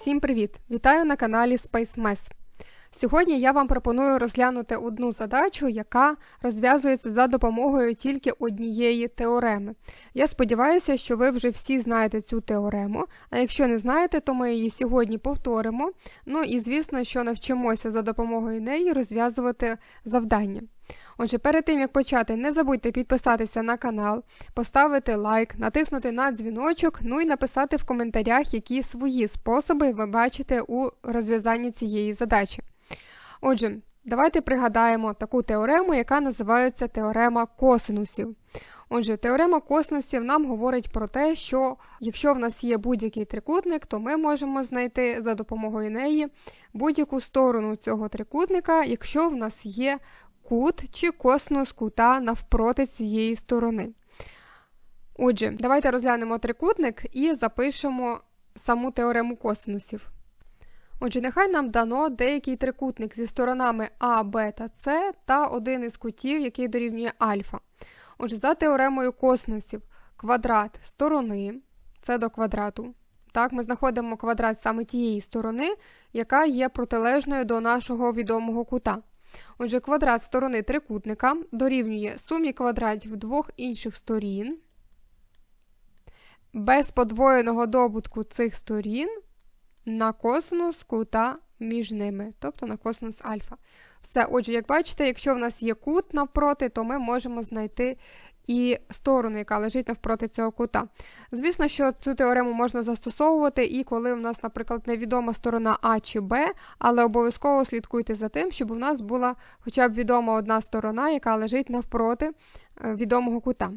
Всім привіт! Вітаю на каналі Space Mess. Сьогодні я вам пропоную розглянути одну задачу, яка розв'язується за допомогою тільки однієї теореми. Я сподіваюся, що ви вже всі знаєте цю теорему, а якщо не знаєте, то ми її сьогодні повторимо. Ну і звісно, що навчимося за допомогою неї розв'язувати завдання. Отже, перед тим як почати, не забудьте підписатися на канал, поставити лайк, натиснути на дзвіночок, ну і написати в коментарях, які свої способи ви бачите у розв'язанні цієї задачі. Отже, давайте пригадаємо таку теорему, яка називається теорема косинусів. Отже, теорема косинусів нам говорить про те, що якщо в нас є будь-який трикутник, то ми можемо знайти за допомогою неї будь-яку сторону цього трикутника, якщо в нас є кут чи косинус кута навпроти цієї сторони. Отже, давайте розглянемо трикутник і запишемо саму теорему косинусів. Отже, нехай нам дано деякий трикутник зі сторонами А, Б та С та один із кутів, який дорівнює альфа. Отже, за теоремою косинусів квадрат сторони це до квадрату. Так, ми знаходимо квадрат саме тієї сторони, яка є протилежною до нашого відомого кута. Отже, квадрат сторони трикутника дорівнює сумі квадратів двох інших сторін. Без подвоєного добутку цих сторін на косинус кута між ними, тобто на косинус альфа. Все, отже, як бачите, якщо в нас є кут навпроти, то ми можемо знайти і сторону, яка лежить навпроти цього кута. Звісно, що цю теорему можна застосовувати і коли у нас, наприклад, невідома сторона А чи Б, але обов'язково слідкуйте за тим, щоб у нас була хоча б відома одна сторона, яка лежить навпроти е, відомого кута.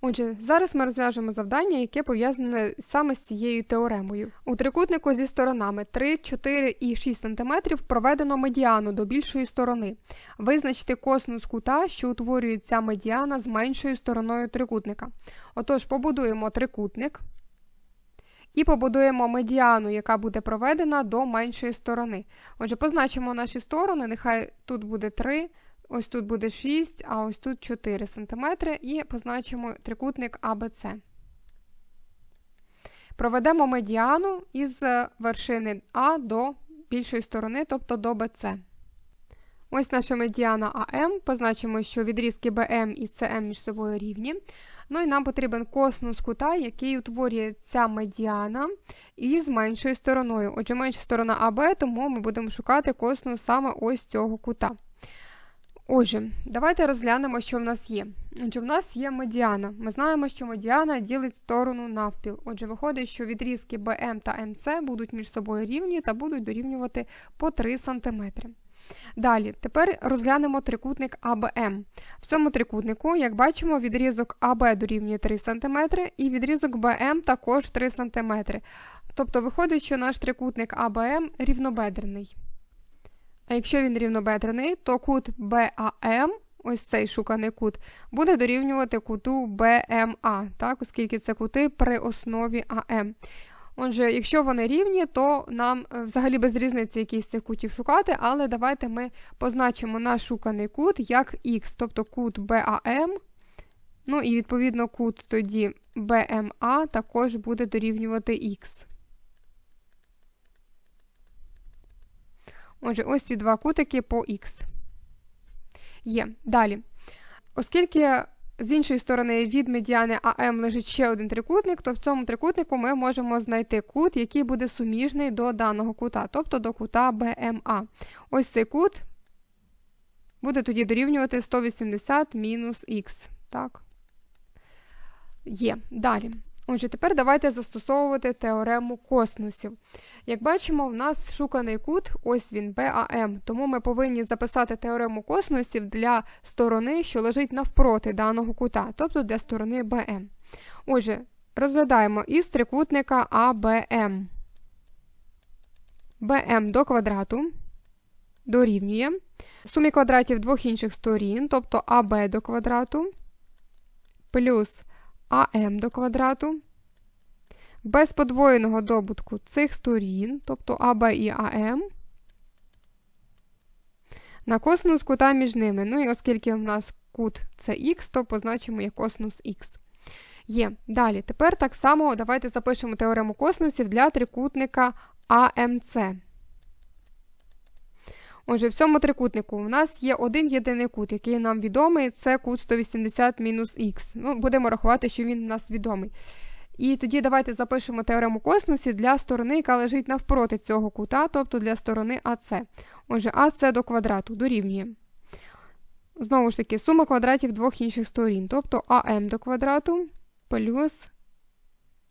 Отже, зараз ми розв'яжемо завдання, яке пов'язане саме з цією теоремою. У трикутнику зі сторонами 3, 4 і 6 см проведено медіану до більшої сторони. Визначте косинус кута, що утворює ця медіана з меншою стороною трикутника. Отож, побудуємо трикутник. І побудуємо медіану, яка буде проведена до меншої сторони. Отже, позначимо наші сторони, нехай тут буде 3, Ось тут буде 6, а ось тут 4 см, і позначимо трикутник АБЦ. Проведемо медіану із вершини А до більшої сторони, тобто до БЦ. Ось наша медіана АМ. Позначимо, що відрізки БМ і СМ між собою рівні. Ну і нам потрібен косинус кута, який утворює ця медіана із меншою стороною. Отже, менша сторона АБ, тому ми будемо шукати косинус саме ось цього кута. Отже, давайте розглянемо, що в нас є. Отже, в нас є медіана. Ми знаємо, що медіана ділить сторону навпіл. Отже, виходить, що відрізки БМ та МС будуть між собою рівні та будуть дорівнювати по 3 см. Далі, тепер розглянемо трикутник АБМ. В цьому трикутнику, як бачимо, відрізок АБ дорівнює 3 см і відрізок БМ також 3 см. Тобто виходить, що наш трикутник АБМ рівнобедрений. А якщо він рівнобедрений, то кут BAM, ось цей шуканий кут, буде дорівнювати куту BMA, так, оскільки це кути при основі АМ. Отже, якщо вони рівні, то нам е, взагалі без різниці якийсь з цих кутів шукати, але давайте ми позначимо наш шуканий кут як Х, тобто кут BAM. Ну і відповідно кут тоді BMA також буде дорівнювати Х. Отже, ось ці два кутики по х. Є. Далі. Оскільки з іншої сторони від медіани АМ лежить ще один трикутник, то в цьому трикутнику ми можемо знайти кут, який буде суміжний до даного кута, тобто до кута БМА. Ось цей кут буде тоді дорівнювати 180 мінус х. Так. Є. Далі. Отже, тепер давайте застосовувати теорему косинусів. Як бачимо, в нас шуканий кут, ось він БАМ, тому ми повинні записати теорему косинусів для сторони, що лежить навпроти даного кута, тобто для сторони БМ. Отже, розглядаємо із трикутника АБМ. БМ до квадрату дорівнює сумі квадратів двох інших сторін, тобто АБ до квадрату, плюс АМ до квадрату. Без подвоєного добутку цих сторін, тобто АБ і АМ, на косинус кута між ними. Ну і оскільки в нас кут це х, то позначимо як косинус х. Є. Далі. Тепер так само давайте запишемо теорему косинусів для трикутника АМЦ. Отже, в цьому трикутнику у нас є один єдиний кут, який нам відомий, це кут 180 мінус х. Ну, Будемо рахувати, що він у нас відомий. І тоді давайте запишемо теорему косинусі для сторони, яка лежить навпроти цього кута, тобто для сторони АС. Отже, АС до квадрату дорівнює. Знову ж таки, сума квадратів двох інших сторін, тобто АМ до квадрату плюс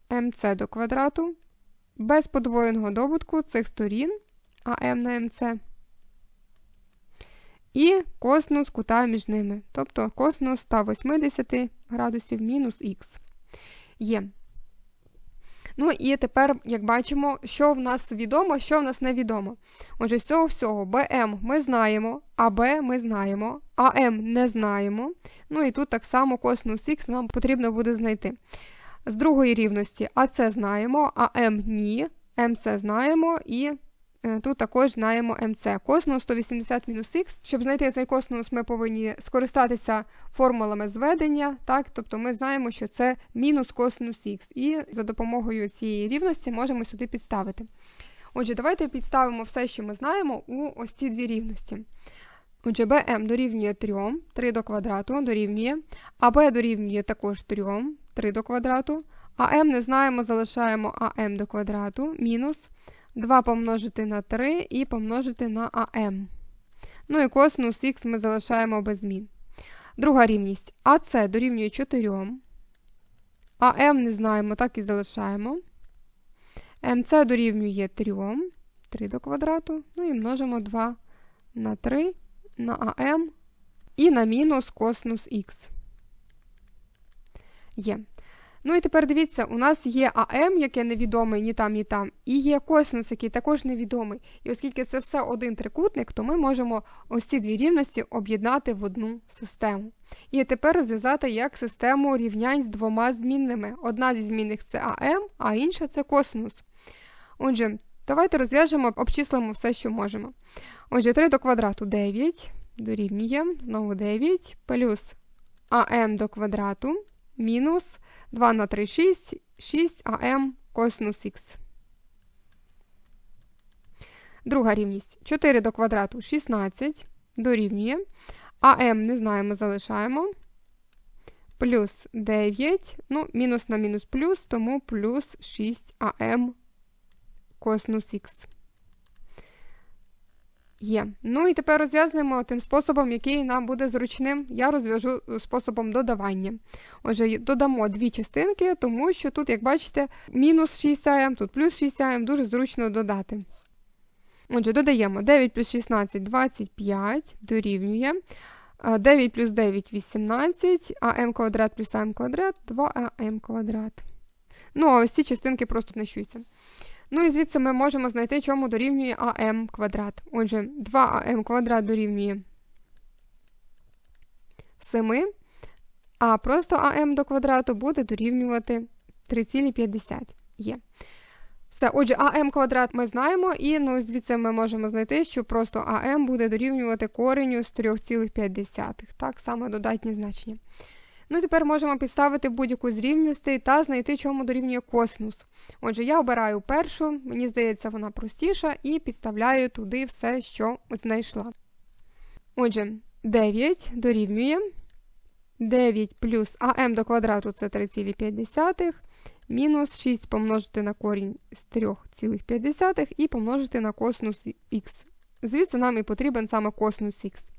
МЦ до квадрату без подвоєного добутку цих сторін АМ на МЦ. І косинус кута між ними, тобто косинус 180 градусів мінус х. Є. Ну і тепер, як бачимо, що в нас відомо, що в нас невідомо. Отже, з цього всього БМ ми знаємо, АБ ми знаємо, АМ не знаємо. Ну і тут так само косинус Х нам потрібно буде знайти. З другої рівності АЦ знаємо, АМ ні, МЦ знаємо і тут також знаємо МЦ. Косинус 180 мінус х. Щоб знайти цей косинус, ми повинні скористатися формулами зведення. Так? Тобто ми знаємо, що це мінус косинус х. І за допомогою цієї рівності можемо сюди підставити. Отже, давайте підставимо все, що ми знаємо, у ось ці дві рівності. Отже, BM дорівнює 3, 3 до квадрату дорівнює, АБ дорівнює також 3, 3 до квадрату, а М не знаємо, залишаємо АМ до квадрату, мінус 2 помножити на 3 і помножити на АМ. Ну і косинус х ми залишаємо без змін. Друга рівність АС дорівнює 4. АМ не знаємо, так і залишаємо. МЦ дорівнює 3, 3 до квадрату. Ну і множимо 2 на 3 на АМ і на мінус косинус х. Є. Ну і тепер дивіться, у нас є АМ, яке невідоме ні там, ні там, і є косинус, який також невідомий. І оскільки це все один трикутник, то ми можемо ось ці дві рівності об'єднати в одну систему. І тепер розв'язати як систему рівнянь з двома змінними. Одна зі змінних це АМ, а інша це косинус. Отже, давайте розв'яжемо, обчислимо все, що можемо. Отже, 3 до квадрату 9 дорівнює, знову 9, плюс АМ до квадрату мінус 2 на 3 6, 6 АМ косинус х. Друга рівність 4 до квадрату 16 дорівнює. АМ не знаємо, залишаємо. Плюс 9, ну, мінус на мінус плюс, тому плюс 6 АМ косинус х. Є. Ну і тепер розв'язуємо тим способом, який нам буде зручним. Я розв'яжу способом додавання. Отже, додамо дві частинки, тому що тут, як бачите, мінус 6 АМ, тут плюс 6 АМ, дуже зручно додати. Отже, додаємо 9 плюс 16 25 дорівнює. 9 плюс 9 18, АМ квадрат плюс АМ квадрат 2АМ квадрат. Ну, а ось ці частинки просто знищуються. Ну і звідси ми можемо знайти, чому дорівнює АМ квадрат. Отже, 2АМ квадрат дорівнює 7, а просто АМ до квадрату буде дорівнювати 3,5 є. Все, отже, АМ квадрат ми знаємо, і ну, звідси ми можемо знайти, що просто АМ буде дорівнювати коренню з 3,5. Так, саме додатні значення. Ну тепер можемо підставити будь-яку з рівностей та знайти, чому дорівнює косинус. Отже, я обираю першу, мені здається, вона простіша, і підставляю туди все, що знайшла. Отже, 9 дорівнює 9 плюс АМ до квадрату це 3,5, мінус 6 помножити на корінь з 3,5 і помножити на косинус х. Звідси нам і потрібен саме косинус х.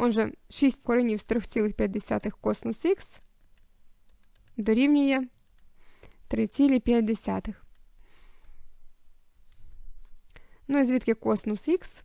Отже, 6 коренів з 3,5 косинус х дорівнює 3,5. Ну і звідки косинус х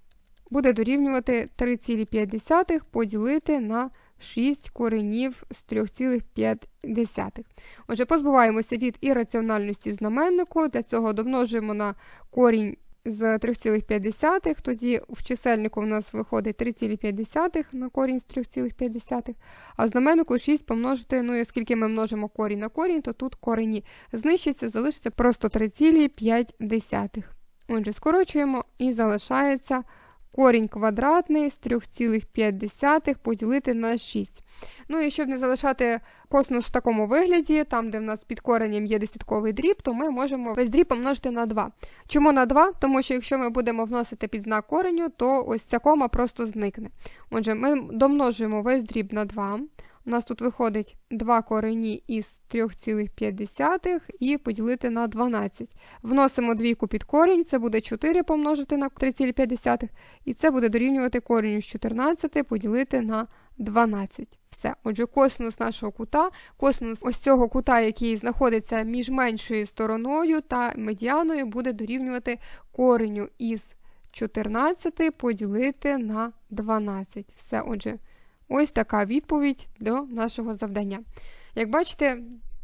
буде дорівнювати 3,5 поділити на 6 коренів з 3,5. Отже, позбуваємося від ірраціональності знаменнику. Для цього домножуємо на корінь з 3,5, тоді в чисельнику у нас виходить 3,5 на корінь з 3,5, а в знаменнику 6 помножити, ну і оскільки ми множимо корінь на корінь, то тут корені знищаться, залишиться просто 3,5. Отже, скорочуємо і залишається корінь квадратний з 3,5 поділити на 6. Ну і щоб не залишати косинус в такому вигляді, там, де в нас під коренем є десятковий дріб, то ми можемо весь дріб помножити на 2. Чому на 2? Тому що якщо ми будемо вносити під знак кореню, то ось ця кома просто зникне. Отже, ми домножуємо весь дріб на 2. У нас тут виходить 2 корені із 3,5 і поділити на 12. Вносимо двійку під корінь, це буде 4 помножити на 3,5, і це буде дорівнювати кореню з 14 поділити на 12. Все. Отже, косинус нашого кута, косинус ось цього кута, який знаходиться між меншою стороною та медіаною, буде дорівнювати кореню із 14 поділити на 12. Все, отже, ось така відповідь до нашого завдання. Як бачите,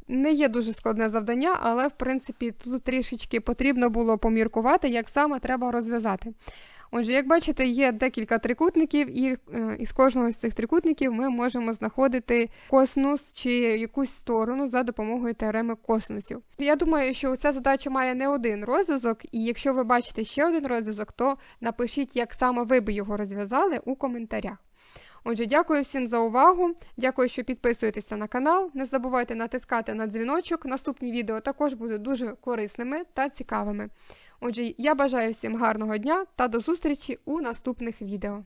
не є дуже складне завдання, але, в принципі, тут трішечки потрібно було поміркувати, як саме треба розв'язати. Отже, як бачите, є декілька трикутників, і е, із кожного з цих трикутників ми можемо знаходити косинус чи якусь сторону за допомогою теореми косинусів. Я думаю, що ця задача має не один розв'язок, і якщо ви бачите ще один розв'язок, то напишіть, як саме ви би його розв'язали у коментарях. Отже, дякую всім за увагу. Дякую, що підписуєтеся на канал. Не забувайте натискати на дзвіночок. Наступні відео також будуть дуже корисними та цікавими. Отже, я бажаю всім гарного дня та до зустрічі у наступних відео.